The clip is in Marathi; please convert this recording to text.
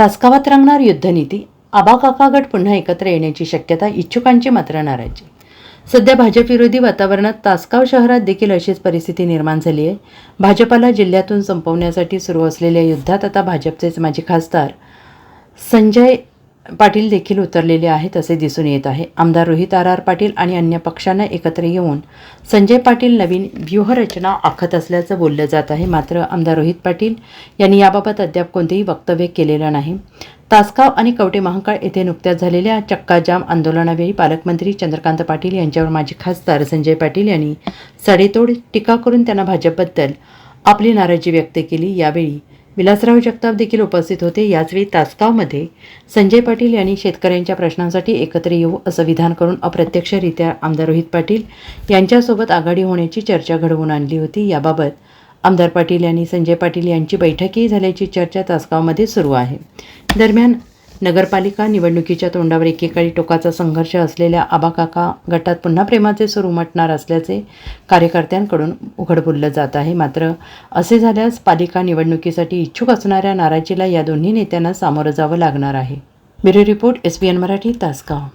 तासगावात रंगणार युद्धनीती आबाकाका गट पुन्हा एकत्र येण्याची शक्यता इच्छुकांची मात्र नाराजी. सध्या भाजप विरोधी वातावरणात तासगाव शहरात देखील अशीच परिस्थिती निर्माण झाली आहे. भाजपाला जिल्ह्यातून संपवण्यासाठी सुरू असलेल्या युद्धात आता भाजपचेच माजी खासदार संजय पाटील देखील उतरलेले आहेत असे दिसून येत आहे. आमदार रोहित आर आर पाटील आणि अन्य पक्षांना एकत्र येऊन संजय पाटील नवीन व्यूहरचना आखत असल्याचं बोललं जात आहे. मात्र आमदार रोहित पाटील यांनी याबाबत अद्याप कोणतेही वक्तव्य केलेलं नाही. तासगाव आणि कवटे महाकाळ येथे नुकत्याच झालेल्या चक्काजाम आंदोलनावेळी पालकमंत्री चंद्रकांत पाटील यांच्यावर माजी खासदार संजय पाटील यांनी सडेतोड टीका करून त्यांना भाजपबद्दल आपली नाराजी व्यक्त केली. यावेळी विलासराव जगताप देखील उपस्थित होते. याचवेळी तासगावमध्ये संजय पाटील यांनी शेतकऱ्यांच्या प्रश्नांसाठी एकत्र येऊ असं विधान करून अप्रत्यक्षरित्या आमदार रोहित पाटील यांच्यासोबत आघाडी होण्याची चर्चा घडवून आणली होती. याबाबत आमदार पाटील यांनी संजय पाटील यांची बैठकही झाल्याची चर्चा तासगावमध्ये सुरू आहे. दरम्यान नगरपालिका निवडणुकीच्या तोंडावर एकेकाळी टोकाचा संघर्ष असलेल्या आबाकाका गटात पुन्हा प्रेमाचे सूर उमटणार असल्याचे कार्यकर्त्यांकडून उघड बोललं जात आहे. मात्र असे झाल्यास पालिका निवडणुकीसाठी इच्छुक असणाऱ्या नाराजीला या दोन्ही नेत्यांना सामोरं जावं लागणार आहे. Bureau report S B N Marathi Tasgaon.